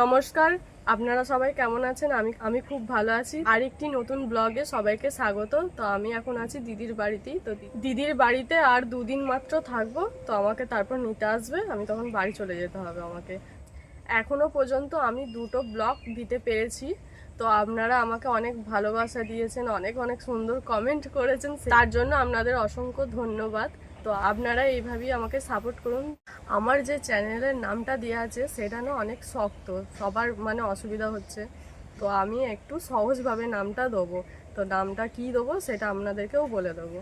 নমস্কার, আপনারা সবাই কেমন আছেন? আমি আমি খুব ভালো আছি। আরেকটি নতুন ব্লগে সবাইকে স্বাগত। তো আমি এখন আছি দিদির বাড়িতেই তো দিদির বাড়িতে আর দুদিন মাত্র থাকব। তো আমাকে তারপর নিতে আসবে। আমি তখন বাড়ি চলে যেতে হবে আমাকে। এখনও পর্যন্ত আমি দুটো ব্লগ দিতে পেরেছি। তো আপনারা আমাকে অনেক ভালোবাসা দিয়েছেন, অনেক অনেক সুন্দর কমেন্ট করেছেন। তার জন্য আপনাদের অসংখ্য ধন্যবাদ। তো আপনারা এইভাবেই আমাকে সাপোর্ট করুন। আমার যে চ্যানেলের নামটা দেওয়া আছে সেটা না অনেক শক্ত সবার মানে অসুবিধা হচ্ছে। তো আমি একটু সহজভাবে নামটা দেবো। তো নামটা কি দেবো সেটা আপনাদেরকেও বলে দেবো।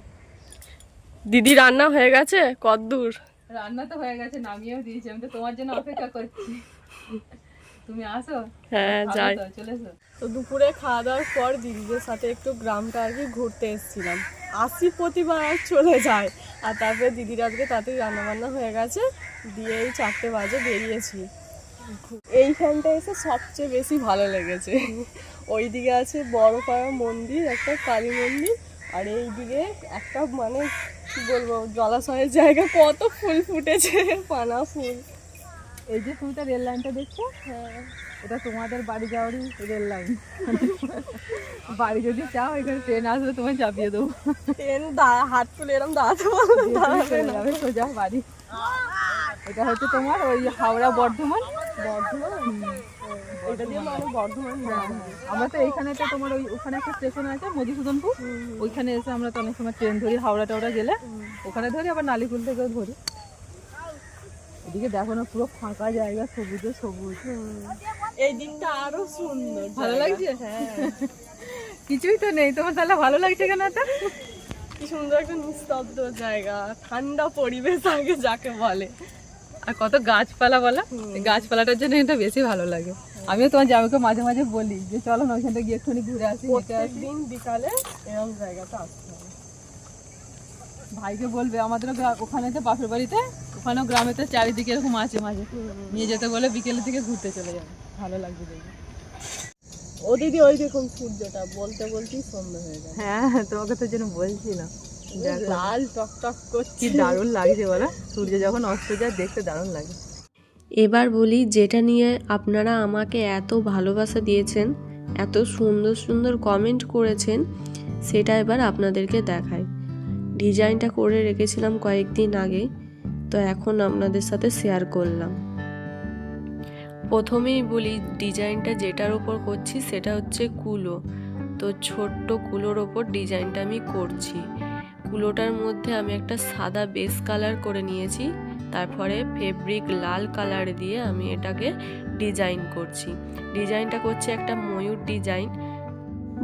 দিদি রান্না হয়ে গেছে? কদ্দূর? রান্না তো হয়ে গেছে নামিয়েও দিয়েছি। আমি তো তোমার জন্য অপেক্ষা করছি। তুমি আসো। হ্যাঁ যাই। চলে তো দুপুরে খাওয়া দাওয়ার পর দিদিদের সাথে একটু গ্রামটা আর কি ঘুরতে এসেছিলাম। আসি প্রতিবার চলে যায়। আর তারপরে দিদির আজকে তাড়াতাড়ি রান্নাবান্না হয়ে গেছে, দিয়ে এই চারটে বাজে বেরিয়েছি। এইখানটা এসে সবচেয়ে বেশি ভালো লেগেছে। ওইদিকে আছে বড় পাড়া মন্দির, একটা কালী মন্দির, আর এইদিকে একটা মানে কি বলব, জলাশয়ের জায়গা। কত ফুল ফুটেছে, পানা ফুল। এই যে তুমি তো রেল লাইনটা দেখছ? হ্যাঁ এটা তোমাদের বাড়ি যাওয়ারই রেল লাইন বাড়ি যদি চাও এখানে ট্রেন আসলে তোমায় চাপিয়ে দেবো। ট্রেন দা- হাত তুলে এরম দাঁড়াতে সোজা বাড়ি। এটা হচ্ছে তোমার ওই হাওড়া বর্ধমান। বর্ধমান? এটা দিয়ে বর্ধমান। আমরা তো এইখানে তো তোমার ওই ওখানে একটা স্টেশন আছে মধুসূদনপুর। ওইখানে এসে আমরা তো অনেক সময় ট্রেন ধরি হাওড়া টাওড়া গেলে ওখানে ধরি আবার নালিকুল থেকেও ধরি। এদিকে দেখো না পুরো ফাঁকা জায়গা সবুজে সবুজ। এই দিনটা আরও সুন্দর ভালো লাগছে? হ্যাঁ। কিছুই তো নেই। তোমার তাহলে ভালো লাগছে কেন এটা? কি সুন্দর একটা নিস্তব্ধ জায়গা। ঠান্ডা পরিবেশ আগে যাকে বলে। আর কত গাছপালা বলা? গাছপালাটার জন্য এটা বেশি ভালো লাগে। আমিও তোমার জামাইকে মাঝে মাঝে বলি যে চলো না ওইখানটা গিয়ে একটুখানি ঘুরে আসি দিন বিকালে এরকম জায়গাটা আসতে ভাইকে বলবে আমাদের ওখানে যে বাপের বাড়িতে ওখানেও গ্রামে তো চারিদিকে এরকম আছে মাঝে। নিয়ে যেতে বলে বিকেলের দিকে ঘুরতে চলে যাবে। ভালো লাগবে দেখবে ও দিদি ওই দেখুন সূর্যটা বলতে বলতেই সন্ধ্যা হয়ে যায় হ্যাঁ তোমাকে তো যেন বলছিলাম। দেখো। লাল টক টক করছে। কি দারুণ লাগছে বলো। সূর্য যখন অস্ত যায় দেখতে দারুণ লাগে। এবার বলি যেটা নিয়ে আপনারা আমাকে এত ভালোবাসা দিয়েছেন এত সুন্দর সুন্দর কমেন্ট করেছেন সেটা এবার আপনাদেরকে দেখাই। ডিজাইনটা করে রেখেছিলাম কয়েকদিন আগে, তো এখন আপনাদের সাথে শেয়ার করলাম। প্রথমেই বলি, ডিজাইনটা যেটার ওপর করছি সেটা হচ্ছে কুলো। তো ছোট্ট কুলোর ওপর ডিজাইনটা আমি করছি। কুলোটার মধ্যে আমি একটা সাদা বেস কালার করে নিয়েছি, তারপরে ফেব্রিক লাল কালার দিয়ে আমি এটাকে ডিজাইন করছি। ডিজাইনটা করছি একটা ময়ূর ডিজাইন।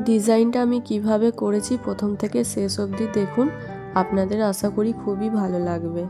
ডিজাইনটা আমি কীভাবে করেছি প্রথম থেকে শেষ অবধি দেখুন। আপনাদের আশা করি খুবই ভালো লাগবে।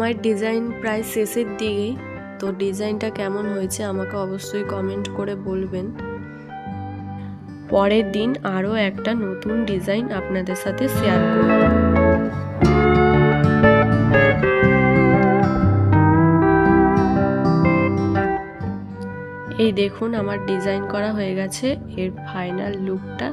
আমার ডিজাইন প্রায় শেষের দিকেই। তো ডিজাইনটা কেমন হয়েছে আমাকে অবশ্যই কমেন্ট করে বলবেন। পরের দিন আরও একটা নতুন ডিজাইন আপনাদের সাথে শেয়ার করব। এই দেখুন আমার ডিজাইন করা হয়ে গেছে, এর ফাইনাল লুকটা